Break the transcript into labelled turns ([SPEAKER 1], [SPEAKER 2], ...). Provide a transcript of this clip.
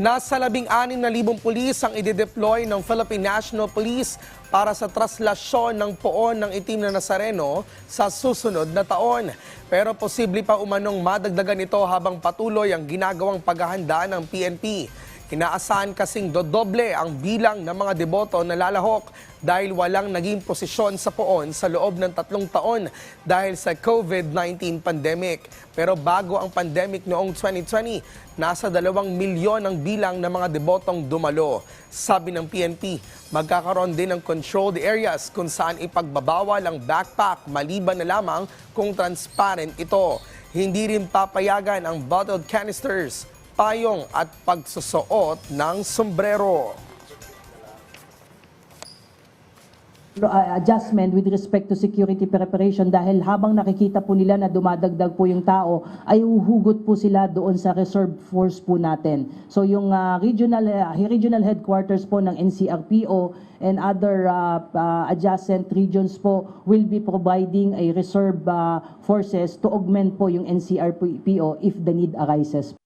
[SPEAKER 1] Nasa labing-anim na libong pulis ang idedeploy ng Philippine National Police para sa traslasyon ng poon ng itim na Nazareno sa susunod na taon. Pero posible pa umanong madagdagan ito habang patuloy ang ginagawang paghahanda ng PNP. Inaasahan kasing dodoble ang bilang ng mga deboto na lalahok dahil walang naging posisyon sa poon sa loob ng tatlong taon dahil sa COVID-19 pandemic. Pero bago ang pandemic noong 2020, nasa dalawang milyon ang bilang ng mga debotong dumalo. Sabi ng PNP, magkakaroon din ng controlled areas kung saan ipagbabawal ang backpack maliban na lamang kung transparent ito. Hindi rin papayagan ang bottled canisters payong at pagsusuot ng sombrero.
[SPEAKER 2] uh, adjustment with respect to security preparation dahil habang nakikita po nila na dumadagdag po yung tao ay uhugot po sila doon sa reserve force po natin. So yung uh, regional uh, regional headquarters po ng NCRPO and other uh, uh, adjacent regions po will be providing a reserve uh, forces to augment po yung NCRPO if the need arises.